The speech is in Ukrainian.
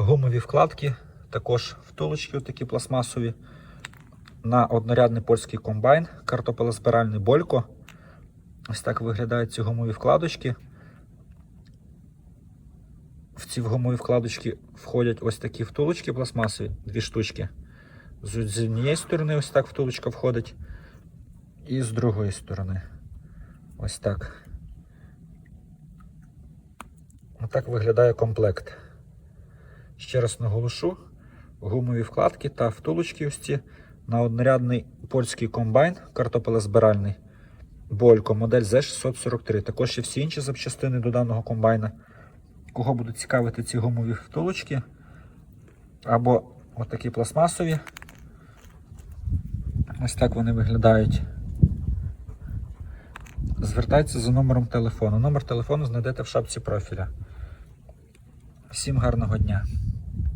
Гумові вкладки, також втулочки такі пластмасові. На однорядний польський комбайн, картопелезбиральний Болько. Ось так виглядають ці гумові вкладочки. В ці гумові вкладочки входять ось такі втулочки пластмасові, дві штучки. З однієї сторони ось так втулочка входить, і з другої сторони. Ось так. Отак виглядає комплект. Ще раз наголошу: гумові вкладки та втулочки ось ці на однорядний польський комбайн картопелезбиральний Болько, модель Z643. Також є всі інші запчастини до даного комбайна. Кого будуть цікавити ці гумові втулочки, або отакі пластмасові. Ось так вони виглядають. Звертайтеся за номером телефону. Номер телефону знайдете в шапці профіля. Всім гарного дня!